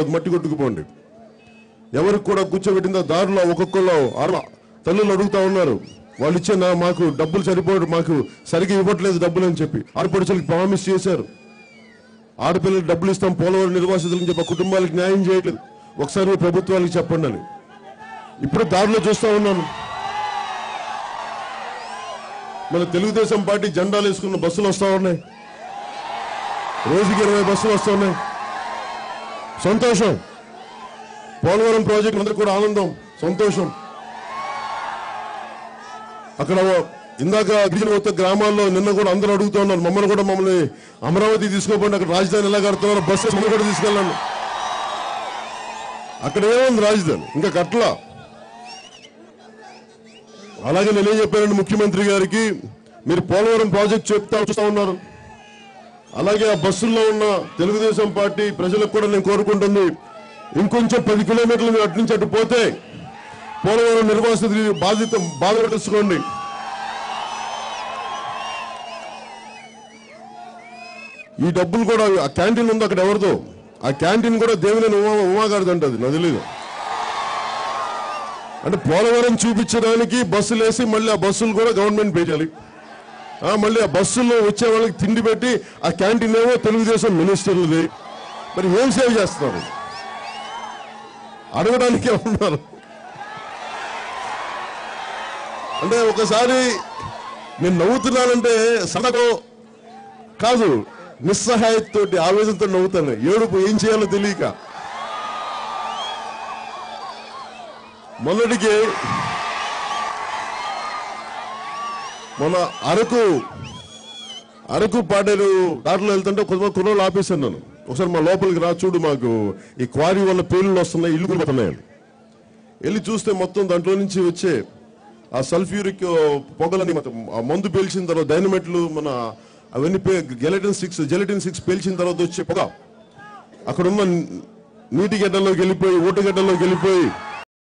కావద్దు మట్టి కొట్టుకుపోండి. ఎవరికి కూడా కూర్చోబెట్టిందో దారిలో ఒక్కొక్కలో అర తల్లులు అడుగుతా ఉన్నారు. వాళ్ళు ఇచ్చే నా మాకు డబ్బులు సరిపోడు మాకు సరిగ్గా ఇవ్వట్లేదు డబ్బులు అని చెప్పి. ఆడపడుచులకి ప్రామిస్ చేశారు. ఆడపిల్లలకు డబ్బులు ఇస్తాం పోలవరం నిర్వాసితులని చెప్పి కుటుంబాలకు న్యాయం చేయట్లేదు. ఒకసారి మీ ప్రభుత్వానికి చెప్పండి అని. ఇప్పుడు దారిలో చూస్తా ఉన్నాను. మన తెలుగుదేశం పార్టీ జెండాలు వేసుకున్న బస్సులు వస్తూ ఉన్నాయి. రోజుకి ఇరవై బస్సులు వస్తూ ఉన్నాయి. సంతోషం. పోలవరం ప్రాజెక్ట్ అందరికి కూడా ఆనందం సంతోషం. అక్కడ ఇందాక గిరిజన మొత్తం గ్రామాల్లో నిన్న కూడా అందరూ అడుగుతూ ఉన్నారు మమ్మల్ని కూడా మమ్మల్ని అమరావతి తీసుకోకుండా అక్కడ రాజధాని ఎలా కడుతున్నారు బస్సు మమ్మల్ని కూడా తీసుకెళ్ళండి. అక్కడ ఏముంది రాజధాని? ఇంకా కట్ల అలాగే నేనేం చెప్పానండి ముఖ్యమంత్రి గారికి మీరు పోలవరం ప్రాజెక్ట్ చెప్తా చూస్తా ఉన్నారు. అలాగే ఆ బస్సుల్లో ఉన్న తెలుగుదేశం పార్టీ ప్రజలకు కూడా నేను కోరుకుంటుంది. ఇంకొంచెం పది కిలోమీటర్లు మీరు అటు నుంచి అటు పోతే పోలవరం నిర్వాసితులు బాధిత బాధ పెట్టించుకోండి ఈ డబ్బులు కూడా ఆ క్యాంటీన్ ఉంది అక్కడ ఎవరిదో ఆ క్యాంటీన్ కూడా దేవుని ఉమా ఉమాగారిది అంటది నాకు తెలీదు. అంటే పోలవరం చూపించడానికి బస్సులు వేసి మళ్ళీ ఆ బస్సులు కూడా గవర్నమెంట్ పే చేయాలి మళ్ళీ ఆ బస్సుల్లో వచ్చే వాళ్ళకి తిండి పెట్టి ఆ క్యాంటీన్ ఏమో తెలుగుదేశం మినిస్టర్లది. మరి ఏం సేవ్ చేస్తున్నారు. అడగడానికే ఉన్నారు. అంటే ఒకసారి నేను నవ్వుతున్నానంటే సడకో కాదు నిస్సహాయతతోటి ఆవేశంతో నవ్వుతాను. ఏడుపు ఏం చేయాలో తెలియక. మొన్నటికి మన అరకు అరకు పాడేరు దాంట్లో వెళ్తుంటే కొంతమంది కుర్రోళ్ళు ఆపేశాను నన్ను. ఒకసారి మా లోపలికి రా చూడు మాకు ఈ క్వారీ వల్ల పేర్లు వస్తున్నాయి ఇల్లు పోతున్నాయి వెళ్ళి చూస్తే మొత్తం దాంట్లో నుంచి వచ్చే ఆ సల్ఫ్యూరిక్ పొగలని ఆ మందు పేల్చిన తర్వాత డైనమెట్లు మన అవన్నీ గెలటిన్ సిక్స్ జెలటిన్ సిక్స్ పేల్చిన తర్వాత వచ్చే పొగ. అక్కడున్న నీటి గడ్డల్లోకి వెళ్ళిపోయి ఊట గడ్డల్లోకి వెళ్ళిపోయి